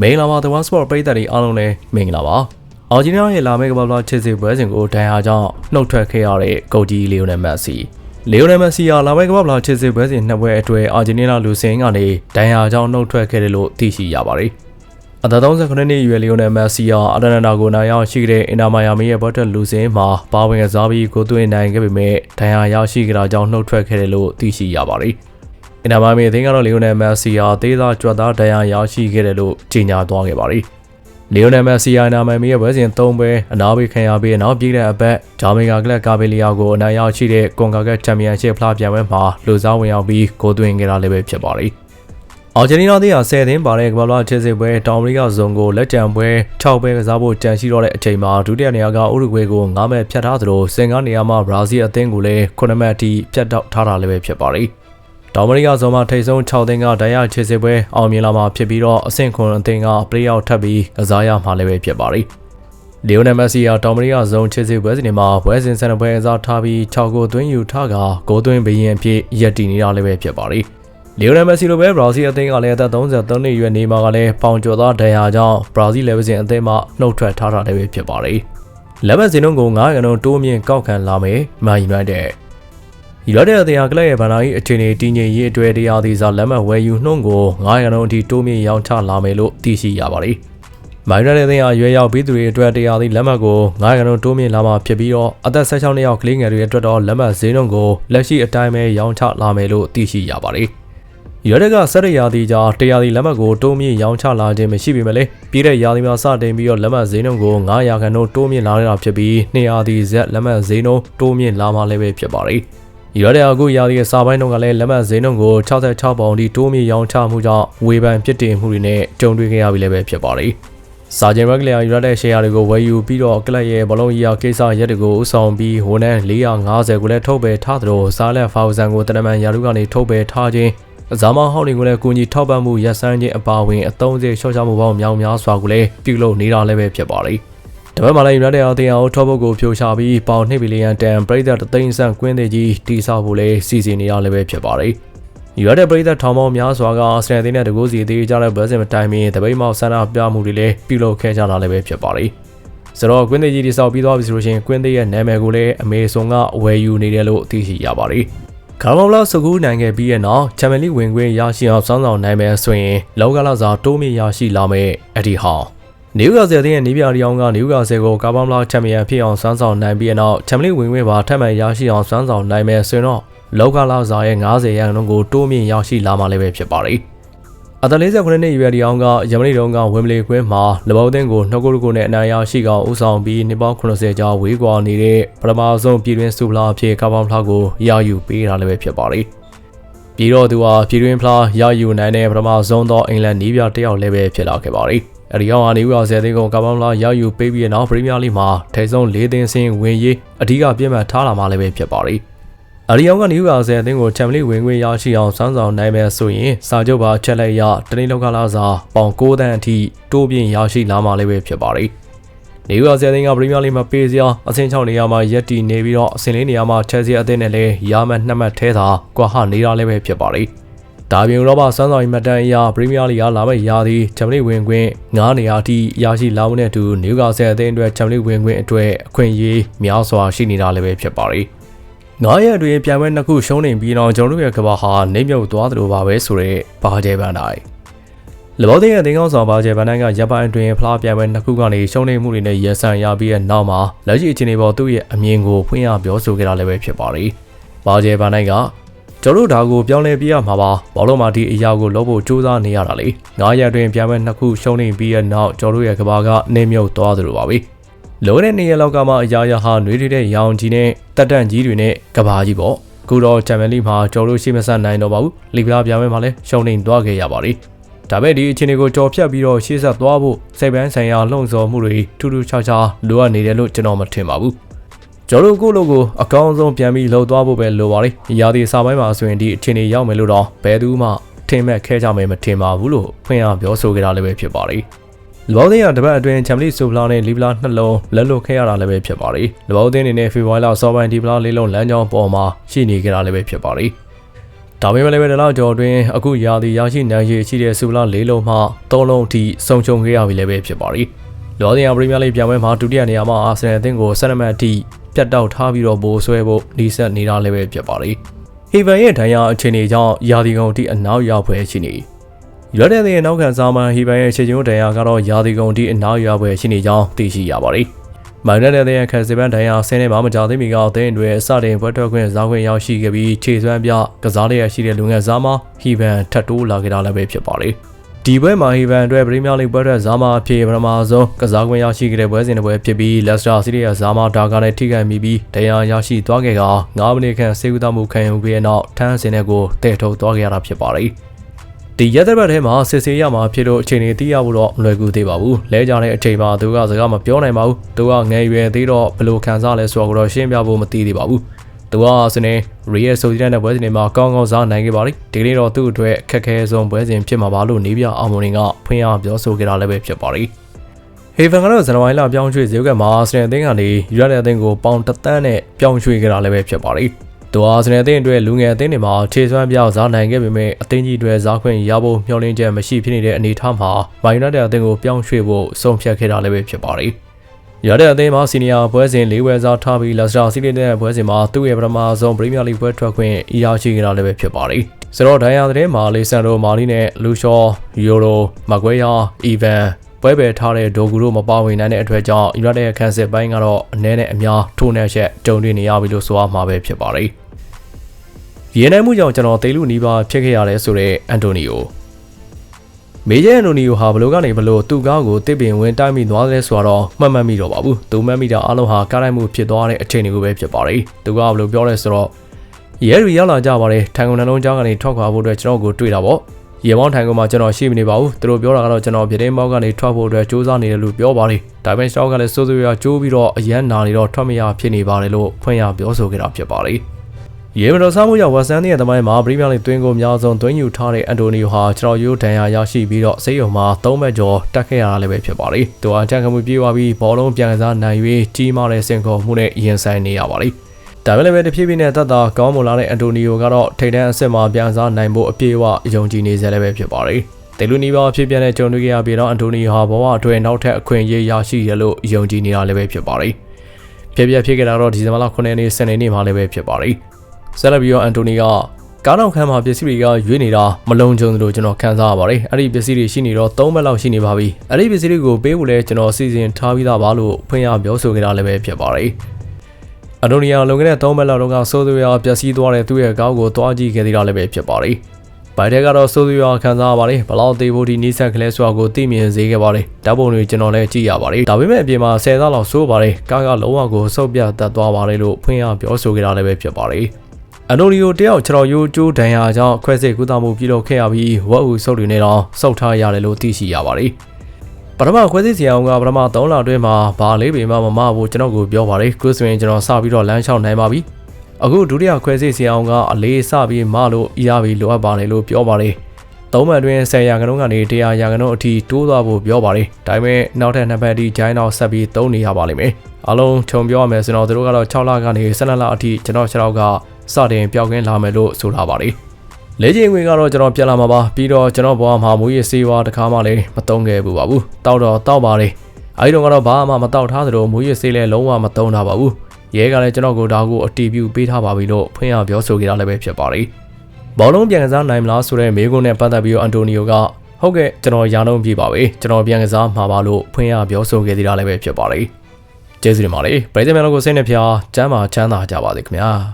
မင်္ဂလာပါ The One Sport ပရိသတ်တွေအားလုံးလည်းမင်္ဂလာပါအာဂျင်တီးနားရဲ့လာမယ့်ကမ္ဘာ့ဖလားချစ်စီပွဲစဉ်ကိုဒဏ်ရာကြောင့်နှုတ်ထွက်ခဲ့ရတဲ့ဂိုကြီးလီယိုနယ်မက်ဆီလီယိုနယ်မက်ဆီဟာလာမယ့်ကမ္ဘာ့ဖလားချစ်စီပွဲစဉ်နှစ်ပွဲအတွဲအာဂျင်တီးနားလူစင်ကနေဒဏ်ရာကြောင့်နှုတ်ထွက်ခဲ့တယ်လို့သိရှိရပါတယ်အသက်39နှစ်အရွယ်လီယိုနယ်မက်ဆီဟာအတလန်တာကိုနိုင်ရောက်ရှိခဲ့တဲ့အင်တာမိုင်ယာမီရဲ့ဘော့တက်လူစင်မှာပါဝင်ကစားပြီးကိုသွင်းနိုင်ခဲ့ပေမဲ့ဒဏ်ရာရရှိခဲ့တာကြောင့်နှုတ်ထွက်ခဲ့တယ်လို့သိရှိရပါတယ် အင်တာမိုင်မီအသင်းကတော့လီယိုနယ်မက်ဆီဟာသေသားကြွက်သားဒဏ်ရာရရှိခဲ့တယ်လို့ကြေညာသွားခဲ့ပါတယ်လီယိုနယ်မက်ဆီယာနာမည်မီရဲ့ပွဲစဉ်၃ပွဲအနားပေးခံရပြီးနောက်ပြည်တဲ့အပတ်ဂျာမင်ကာကလပ်ကာဗီလီယာကိုအနိုင်ရရှိတဲ့ကွန်ကာကက်ချန်ပီယံရှစ်ဖလားပြိုင်ပွဲမှာလူစားဝင်ရောက်ပြီးဂိုးသွင်းခဲ့တာလည်းပဲဖြစ်ပါတယ်။အော်ဂျင်တီးနားသည်ဟာ10သင်းပါတဲ့ကမ္ဘာ့ချစ်စစ်ပွဲတောင်အမေရိကဇုံကိုလက်ကျန်ပွဲ6ပွဲကစားဖို့ကြံရှိတော့တဲ့အချိန်မှာဒုတိယနေရာကဥရုဂွေကို9မှတ်ဖြတ်ထားသလိုစင်ကားနေရာမှာဘရာဇီးအသင်းကိုလည်း9မှတ်အထိဖြတ်တောက်ထားတာလည်းပဲဖြစ်ပါတယ်။ တောင်အမေရိကဇုံမှာထိပ်ဆုံး6သင်းကဒိုင်ယာချစ်စစ်ပွဲအောင်မြင်လာမှာဖြစ်ပြီးတော့အဆင့်ခွန်အသင်းကပလေးအောက်ထပ်ပြီးကစားရမှာလည်းပဲဖြစ်ပါတယ်။လီယိုနယ်မက်ဆီဟာတောင်အမေရိကဇုံချစ်စစ်ပွဲစဉ်တွေမှာပွဲစဉ်ဆန်ပွဲအစားထားပြီး6ဂိုးသွင်းယူထားကဂိုးသွင်းဘရင်အဖြစ်ရပ်တည်နေတာလည်းပဲဖြစ်ပါတယ်။လီယိုနယ်မက်ဆီလိုပဲဘရာဇီးအသင်းကလည်းအသက်33နှစ်အရွယ်နေမှာကလည်းပေါင်ကျော်သားဒဏ်ရာကြောင့်ဘရာဇီးလေဗီဇင်အသင်းမှနှုတ်ထွက်ထားတာလည်းပဲဖြစ်ပါတယ်။လက်မစင်တို့က9ရန်တို့တိုးမြင့်ကောက်ခံလာမယ်။မာယူနိုက်တက်ယူ ရိုတဲ့အသင်းဟာကလပ်ရဲ့ဗန်နာကြီးအခြေအနေတည်ငြိမ်ရေးအတွက်တရားသီစာလက်မှတ်ဝယ်ယူနှုန်းကို900ရာခိုင်နှုန်းအထိတိုးမြင့်ရောင်းချလာမယ်လို့သိရှိရပါတယ်။မိုင်းရတဲ့အသင်းဟာရွေးရောက်ပြီးသူတွေအတွက်တရားသီလက်မှတ်ကို900ရာခိုင်နှုန်းတိုးမြင့်လာမှာဖြစ်ပြီးတော့အသက်16နှစ်အောက်ကလေးငယ်တွေအတွက်တော့လက်မှတ်ဈေးနှုန်းကိုလက်ရှိအတိုင်းပဲရောင်းချလာမယ်လို့သိရှိရပါတယ်။ရတဲ့ကဆက်ရရာသီကြားတရားသီလက်မှတ်ကိုတိုးမြင့်ရောင်းချလာခြင်းမရှိပေမဲ့လည်းပြည်တဲ့ရာသီမှာစတင်ပြီးတော့လက်မှတ်ဈေးနှုန်းကို900ခန့်နှုန်းတိုးမြင့်လာတာဖြစ်ပြီး200သီဇက်လက်မှတ်ဈေးနှုန်းတိုးမြင့်လာမှလည်းပဲဖြစ်ပါတယ်။ ရတဲ့အခုရာသီအစာပိုင်းတုန်းကလည်းလက်မှတ်ဈေးနှုန်းကို66ပေါင်ထိတိုးမြင့်ရောင်းချမှုကြောင့်ဝေဖန်ပြစ်တင်မှုတွေနဲ့ကြုံတွေ့ခဲ့ရပြီလည်းပဲဖြစ်ပါတယ်။စာဂျင်ရက်ဂလီယာယူရတဲ့ share တွေကိုဝယ်ယူပြီးတော့ကလပ်ရဲ့ဘလုံးကြီးရာကိစ္စရက်တွေကိုဥဆောင်ပြီးဝန်ထမ်း450ကိုလည်းထုတ်ပယ်ထားသလိုစားလက်ဖာဝဇန်ကိုတနမန်ရာထူးကနေထုတ်ပယ်ထားခြင်းအဇာမဟောင်းတွေကိုလည်းကူညီထောက်ပံ့မှုရပ်ဆိုင်းခြင်းအပါအဝင်အသုံးစရိတ်လျှော့ချမှုပေါင်းများများစွာကိုလည်းပြုလုပ်နေတာလည်းပဲဖြစ်ပါတယ်။ တပတ်မှလည်း United အသင်းအောင်ထောပုတ်ကိုဖြိုချပြီးပေါင်2ဘီလီယံတန်ပရိသတ်တသိန်းဆန့်ကွင်းသေးကြီးတီးဆောက်ဖို့လည်းစီစဉ်နေရလည်းပဲဖြစ်ပါတယ်။ United ပရိသတ်ထောင်ပေါင်းများစွာကအာဆင်နယ်အသင်းနဲ့တကူစီသေးကြတဲ့ဘတ်စင်မတိုင်မီတပိတ်မောက်ဆန္ဒပြမှုတွေလည်းပြုလုပ်ခဲ့ကြတာလည်းပဲဖြစ်ပါတယ်။ဆိုတော့ကွင်းသေးကြီးတီးဆောက်ပြီးသွားပြီဆိုလို့ရှိရင်ကွင်းသေးရဲ့နာမည်ကိုလည်းအမေဇွန်ကဝယ်ယူနေတယ်လို့သိရှိရပါတယ်။ကာမောလာစကူးနိုင်ခဲ့ပြီးရဲ့နောက်ချန်ပီယံလိဝင်ခွင့်ရရှိအောင်စောင်းဆောင်နိုင်မယ်ဆိုရင်လောကလာစာတိုးမြင့်ရရှိလာမယ်အဒီဟောင်း နေဦးကဆယ်တဲ့နေပြရီအောင်ကနေဦးကဆယ်ကိုကာဗန်ဘလာချန်ပီယံဖြစ်အောင်စွမ်းဆောင်နိုင်ပြီးတဲ့နောက်ချန်ပီယံဝင်ဝင်ပါထပ်မံရရှိအောင်စွမ်းဆောင်နိုင်မယ်ဆိုရင်တော့လောကလာစာရဲ့90ရာခိုင်နှုန်းကိုတိုးမြင့်ရရှိလာမှလည်းပဲဖြစ်ပါတယ်။အသက်49နှစ်အရွယ်ဒီအောင်ကယမနီတုံးကဝင်းမလီကွင်းမှာလဘောသိန်းကိုနှုတ်ကုတ်ကိုနဲ့အနိုင်ရရှိကောင်ဦးဆောင်ပြီးနှစ်ပေါင်း80ကြာဝေးကွာနေတဲ့ပထမဆုံးပြည်တွင်းစူပလာအဖြစ်ကာဗန်ဘလာကိုရယူပေးတာလည်းပဲဖြစ်ပါတယ်။ပြီးတော့သူဟာပြည်တွင်းဖလားရယူနိုင်တဲ့ပထမဆုံးသောအင်္ဂလန်နီးပြတယောက်လည်းပဲဖြစ်လာခဲ့ပါတယ်။ အဲဒီအောင်အာနီဦးအောင်ဆယ်သိန်းကိုကာဗန်လာရောက်ယူပေးပြီးနောက်ပရီးမီးယားလိမှာထိဆုံး၄သိန်းစင်းဝင်ရေးအဓိကပြည့်မှတ်ထားလာမှလည်းပဲဖြစ်ပါရီ။အရီအောင်ကနီဦးအောင်ဆယ်သိန်းကိုချန်ပီယံဝင်ခွင့်ရရှိအောင်စွမ်းဆောင်နိုင်မယ်ဆိုရင်စာချုပ်ပါချက်လက်ရတနေ့လောက်ကလာစာပေါင်6တန်းအထိတိုးပြင်းရရှိလာမှလည်းပဲဖြစ်ပါရီ။နေဦးအောင်ဆယ်သိန်းကပရီးမီးယားလိမှာပေးစရာအဆင့်6နေရာမှာရက်တီနေပြီးတော့အဆင့်လေးနေရာမှာချဲစီအသင်းနဲ့လည်းရာမှတ်နှစ်မှတ်ထဲသာကွာဟနေတာလည်းပဲဖြစ်ပါရီ။ ဒါပြင်ဥရောပစမ်းဆောင်ရေးမှတ်တမ်းအရပရီးမီးယားလိဂ်ကလာမယ့်ရာသီချန်ပီယံဝင်ခွင့်9နေရာအထိရရှိလာမှုနဲ့အတူနယူကာဆယ်အသင်းအတွက်ချန်ပီယံဝင်ခွင့်အတွက်အခွင့်အရေးများစွာရှိနေတာလည်းပဲဖြစ်ပါတယ်။9ရက်အတွင်းပြိုင်ပွဲနှစ်ခုရှုံးနေပြီးတော့ကျွန်တော်တို့ရဲ့ကဘာဟာနေမြုပ်သွားသလိုပါပဲဆိုတော့ဘာကျဲပန်တိုင်းလဘောတဲ့ရဲ့တင်ကောင်းဆောင်ဘာကျဲပန်တိုင်းကရပ်ပိုင်းအတွင်းဖလားပြိုင်ပွဲနှစ်ခုကနေရှုံးနေမှုတွေနဲ့ရက်ဆန်ရပြီးတဲ့နောက်မှာလက်ရှိအခြေအနေပေါ်သူ့ရဲ့အမြင်ကိုဖွင့်ရပြောဆိုခဲ့တာလည်းပဲဖြစ်ပါတယ်။ဘာကျဲပန်တိုင်းက ကျွန်တော်တို့ဒါကိုပြောင်းလဲပြရမှာပါဘောလုံးမှာဒီအရာကိုလုပ်ဖို့စူးစမ်းနေရတာလေ9ရက်အတွင်းပြန်မဲ့နှစ်ခုရှုံးနေပြီးတဲ့နောက်ကျွန်တော်တို့ရဲ့ကဘာကနေမြုပ်သွားသလိုပါပဲလိုတဲ့နေရာလောက်ကမှအရာရာဟာနှွေးထွေးတဲ့ရောင်ကြီးနဲ့တက်တန့်ကြီးတွေနဲ့ကဘာကြီးပေါ့ခုတော့ချန်ပီယံလိမှာကျွန်တော်တို့ရှိမဆက်နိုင်တော့ပါဘူးလီဗလာပြန်မဲ့မှာလည်းရှုံးနေသွားခဲ့ရပါလိမ့်ဒါပေမဲ့ဒီအခြေအနေကိုကြော်ဖြတ်ပြီးတော့ရှေ့ဆက်သွားဖို့စိတ်ပန်းဆိုင်ရာလှုံ့ဆော်မှုတွေထူးထူးခြားခြားလိုအပ်နေတယ်လို့ကျွန်တော်မထင်ပါဘူး ကျွန်တော်တို့ကိုယ့်လိုကိုအကောင်းဆုံးပြန်ပြီးလှုပ်သွားဖို့ပဲလိုပါလိမ့်။ရာသီစာပိုင်းမှာဆိုရင်ဒီအခြေအနေရောက်မယ်လို့တော့ဘယ်သူမှထင်မဲ့ခဲကြမယ်မထင်ပါဘူးလို့ဖွင့်ရပြောဆိုကြတာလည်းပဲဖြစ်ပါလိမ့်။လောသင်းကတပတ်အတွင်းချန်ပီယံဆိုဖလာနဲ့လီဗလာနှလုံးလက်လွတ်ခဲ့ရတာလည်းပဲဖြစ်ပါလိမ့်။လောသင်းအနေနဲ့ဖေဖော်ဝါရီလစောပိုင်းဒီဗလာလေးလုံးလမ်းကြောင်းပေါ်မှာရှိနေကြတာလည်းပဲဖြစ်ပါလိမ့်။ဒါပေမဲ့လည်းပဲဒီလောက်ကျော်အတွင်းအခုရာသီရရှိနိုင်ရရှိတဲ့စူပလာ၄လုံးမှ၃လုံးအထိဆုံးရှုံးခဲ့ရပြီလည်းပဲဖြစ်ပါရီလော်ဒီယာပရီးမီးယားလိပြိုင်ပွဲမှာဒုတိယနေရာမှာအာဆင်နယ်အသင်းကို၁၂မှတ်အထိ ပြတ်တောက်ထားပြီးတော့ဘိုးဆွဲဖို့ဒီဆက်နေတာလည်းပဲဖြစ်ပါရီဟီဗန်ရဲ့ဒဏ်ရာအခြေအနေကြောင့်ရာသီကုန်အထိအနောက်ရောက်ဖွယ်ရှိနေရွက်တဲ့တဲ့နောက်ခံစားမှဟီဗန်ရဲ့ခြေကျုံဒဏ်ရာကတော့ရာသီကုန်အထိအနောက်ရောက်ဖွယ်ရှိနေကြောင်းသိရှိရပါရီမိုင်နက်တဲ့တဲ့ခက်စပန်ဒိုင်ယာဆင်းနေမှာမကြောသေးမီကအသင်းတွေစတင်ပွဲထွက်ခွင့်ဇာခွင့်ရောက်ရှိခဲ့ပြီးခြေစွမ်းပြကစားလျက်ရှိတဲ့လူငယ်စားမဟီဗန်ထတ်တိုးလာခဲ့တာလည်းပဲဖြစ်ပါလေ ဒီပွဲမှာဟီဗန်အတွက်ပရီးမီးယားလိပွဲထွက်ဇာမအဖြစ်ပထမဆုံးကစားခွင့်ရရှိခဲ့တဲ့ပွဲစဉ်တစ်ပွဲဖြစ်ပြီးလက်စတာစီးရီးယားဇာမဒါကာနဲ့ထိခိုက်မိပြီးဒဏ်ရာရရှိသွားခဲ့က9မိနစ်ခန့်စေကူသားမှုခံယူပြီးတဲ့နောက်ထန်းစင်တဲ့ကိုတည်ထုတ်သွားခဲ့ရတာဖြစ်ပါလေဒီရက်သက်ဘက်ထဲမှာစစ်ဆေးရမှာဖြစ်လို့အခြေအနေသိရဖို့တော့မလွယ်ကူသေးပါဘူးလဲကြတဲ့အချိန်မှာသူကစကားမပြောနိုင်ပါဘူးသူကငယ်ရွယ်သေးတော့ဘယ်လိုခံစားလဲဆိုတော့ရှင်းပြဖို့မသိသေးပါဘူး သူကစနေရီယယ်ဆိုဒီတဲ့ပွဲစဉ်တွေမှာကောင်းကောင်းစားနိုင်ခဲ့ပါလိဒီနေ့တော့သူ့အတွက်ခက်ခဲဆုံးပွဲစဉ်ဖြစ်မှာပါလို့နေပြအောင်မွန်ကဖွင့်ရပြောဆိုခဲ့တာလည်းပဲဖြစ်ပါလိဟေဗန်ကတော့ဇန်နဝါရီလပြောင်းရွှေ့ဈေးကွက်မှာစနေအသင်းကနေယူရတဲ့အသင်းကိုပေါင်တသန်းနဲ့ပြောင်းရွှေ့ခဲ့တာလည်းပဲဖြစ်ပါလိသူအားစနေအသင်းအတွက်လူငယ်အသင်းတွေမှာခြေစွမ်းပြောက်စားနိုင်ခဲ့ပေမဲ့အသင်းကြီးတွေစားခွင့်ရဖို့မျှော်လင့်ချက်မရှိဖြစ်နေတဲ့အနေအထားမှာမိုင်းယူနိုက်တက်အသင်းကိုပြောင်းရွှေ့ဖို့ဆုံးဖြတ်ခဲ့တာလည်းပဲဖြစ်ပါတယ်။ ရတဲ့အသင်းမှာစီနီယာပွဲစဉ်၄ဝဲစားထားပြီးလက်စတာစီးရီးတဲ့ပွဲစဉ်မှာသူ့ရဲ့ပထမဆုံးပရီးမီးယားလိပွဲထွက်ခွင့်အရာရှိခဲ့တာလည်းပဲဖြစ်ပါတယ်။ဆိုတော့ဒိုင်ယာတဲ့မှာလေဆန်ဒိုမာလီနဲ့လူရှောယိုရိုမကွဲယာအီဗန်ပွဲပဲထားတဲ့ဒိုဂူတို့မပါဝင်နိုင်တဲ့အတွက်ကြောင့်ယူနိုက်တက်ရဲ့ခန်းစစ်ပိုင်းကတော့အနည်းနဲ့အများထိုးနှက်ချက်ကြုံတွေ့နေရပြီလို့ဆိုရမှာပဲဖြစ်ပါတယ်။ရေနိုင်မှုကြောင့်ကျွန်တော်တေလူနီးပါးဖြစ်ခဲ့ရတယ်ဆိုတော့အန်တိုနီယို မေဂျယ်အန်တိုနီယိုဟာဘလို့ကနေဘလို့သူ့ကားကိုတစ်ပင်ဝင်တိုက်မိသွားတယ်ဆိုတော့မှတ်မှတ်မိတော့ပါဘူးသူမှတ်မိတာအလုံးဟာကားတိုက်မှုဖြစ်သွားတဲ့အချိန်တွေကိုပဲဖြစ်ပါတယ်သူကဘလို့ပြောလဲဆိုတော့ရဲရီရောက်လာကြပါတယ်ထိုင်ကုန်နှလုံးကြောင်းကနေထွက်ခွာဖို့အတွက်ကျွန်တော်ကိုတွေ့တာပေါ့ရေမောင်းထိုင်ကုန်မှာကျွန်တော်ရှိမနေပါဘူးသူတို့ပြောတာကတော့ကျွန်တော်ပြတင်းမောက်ကနေထွက်ဖို့အတွက်စူးစမ်းနေတယ်လို့ပြောပါတယ်ဒါပေမဲ့စတောက်ကလည်းစိုးစိုးရွားကျိုးပြီးတော့အရန်နာနေတော့ထွက်မရဖြစ်နေပါတယ်လို့ဖွင့်ရပြောဆိုခဲ့တာဖြစ်ပါတယ် ရေမတော်စားမှုကြောင့်ဝက်ဆန်ရဲ့တမိုင်းမှာပရီးမီးယားလိသွင်းကိုအများဆုံးသွင်းယူထားတဲ့အန်တိုနီယိုဟာကျွန်တော်ရိုးဒဏ်ရာရရှိပြီးတော့စိတ်ယုံမှာ၃မက်ကျော်တက်ခဲ့ရတာလည်းပဲဖြစ်ပါတယ်။သူအချန်ကမှုပြေးသွားပြီးဘောလုံးပြန်ကစားနိုင်၍ကြီးမားတဲ့စင်ခေါ်မှုနဲ့ရင်ဆိုင်နေရပါလိမ့်။ဒါပေမဲ့လည်းတဖြည်းဖြည်းနဲ့သက်သာကောင်းမွန်လာတဲ့အန်တိုနီယိုကတော့ထိပ်တန်းအဆင့်မှာပြန်စားနိုင်ဖို့အပြည့်အဝယုံကြည်နေစေလည်းပဲဖြစ်ပါတယ်။တယ်လူနီပါဖြစ်ပြန်တဲ့ကြုံတွေ့ခဲ့ရပြီးတော့အန်တိုနီယိုဟာဘဝအတွင်းနောက်ထပ်အခွင့်အရေးရရှိရလို့ယုံကြည်နေတာလည်းပဲဖြစ်ပါတယ်။ဖြစ်ပြဖြစ်ခဲ့တာတော့ဒီဇင်ဘာလ9ရက်နေ့စနေနေ့မှာလည်းပဲဖြစ်ပါတယ်။ ဆက်လက်ပြီးတော့အန်တိုနီကကားနောက်ခန်းမှာပစ္စည်းတွေကရွေးနေတာမလုံခြုံသလိုကျွန်တော်ခံစားရပါတယ်အဲ့ဒီပစ္စည်းတွေရှိနေတော့၃ဘက်လောက်ရှိနေပါပြီအဲ့ဒီပစ္စည်းတွေကိုပေးဖို့လဲကျွန်တော်စီစဉ်ထားပြီးသားပါလို့ဖွင့်ရပြောဆိုခဲ့တာလည်းပဲဖြစ်ပါတယ်အန်တိုနီယာလုံခဲ့တဲ့၃ဘက်လောက်တော့ကဆိုးသွေးရပျက်စီးသွားတဲ့သူ့ရဲ့ကားကိုတွားကြည့်ခဲ့သေးတာလည်းပဲဖြစ်ပါတယ်ဘိုင်တက်ကတော့ဆိုးသွေးရခံစားရပါတယ်ဘလောက်သေးဖို့ဒီနီးဆက်ကလေးဆိုတာကိုသိမြင်စေခဲ့ပါတယ်ဓာတ်ပုံတွေကျွန်တော်လည်းကြည့်ရပါတယ်ဒါပေမဲ့အပြင်မှာ10သားလောက်ဆိုးပါတယ်ကားကလုံးဝကိုစုပ်ပြတ်တက်သွားပါတယ်လို့ဖွင့်ရပြောဆိုခဲ့တာလည်းပဲဖြစ်ပါတယ် အန်တိုနီယိုတယောက်ခြေတော်ရိုးကျိုးဒဏ်ရာကြောင့်ခွဲစိတ်ကုသမှုပြုလုပ်ခဲ့ရပြီးဝက်အူဆုပ်တွေနဲ့တော့စုပ်ထားရတယ်လို့သိရှိရပါတယ်။ပထမခွဲစိတ်ဆရာအောင်ကပထမ3လအတွင်းမှာဘာလေးပေမှမမဖို့ကျွန်တော်ကိုပြောပါတယ်။ခုဆိုရင်ကျွန်တော်စပြီးတော့လမ်းလျှောက်နိုင်ပါပြီ။အခုဒုတိယခွဲစိတ်ဆရာအောင်ကအလေးစပြီးမလို့အရာပြီးလိုအပ်ပါတယ်လို့ပြောပါတယ်။သုံးမှန်တွင်10ရာခိုင်နှုန်းကနေ100ရာခိုင်နှုန်းအထိတိုးသွားဖို့ပြောပါတယ်။ဒါပေမဲ့နောက်ထပ်နှစ်ပတ်အထိဂျိုင်းတော့ဆက်ပြီးသုံးနေရပါလိမ့်မယ်။အလုံးခြုံပြောရမယ်ဆိုတော့တို့ကတော့6လကနေ12လအထိကျွန်တော်6လောက်က စတင်ပြောင်းကင်းလာမယ်လို့ဆိုထားပါတယ်။လေ့ကျင့်ခွင့်ကတော့ကျွန်တော်ပြန်လာမှာပါပြီးတော့ကျွန်တော်ဘဝမှာမူရည်စေးဝါတခါမှလည်းမတုံးခဲ့ဘူးပါဘူး။တောက်တော့တောက်ပါတယ်။အဲဒီတော့ကတော့ဘာမှမတောက်ထားသလိုမူရည်စေးလည်းလုံးဝမတုံးတာပါဘူး။ရဲကလည်းကျွန်တော်ကိုဒါကိုအတီးပြုပေးထားပါပြီလို့ဖွင့်ရပြောဆိုခဲ့တာလည်းပဲဖြစ်ပါတယ်။ဘောလုံးပြန်ကစားနိုင်မလားဆိုတဲ့မေးခွန်းနဲ့ပတ်သက်ပြီးအန်တိုနီယိုကဟုတ်ကဲ့ကျွန်တော်ရာနှုန်းပြပါပဲကျွန်တော်ပြန်ကစားမှာပါလို့ဖွင့်ရပြောဆိုခဲ့သေးတာလည်းပဲဖြစ်ပါတယ်။ကျေးဇူးတင်ပါတယ်။ပရိသတ်များတို့ကိုစိတ်နှပြချမ်းသာချမ်းသာကြပါစေခင်ဗျာ။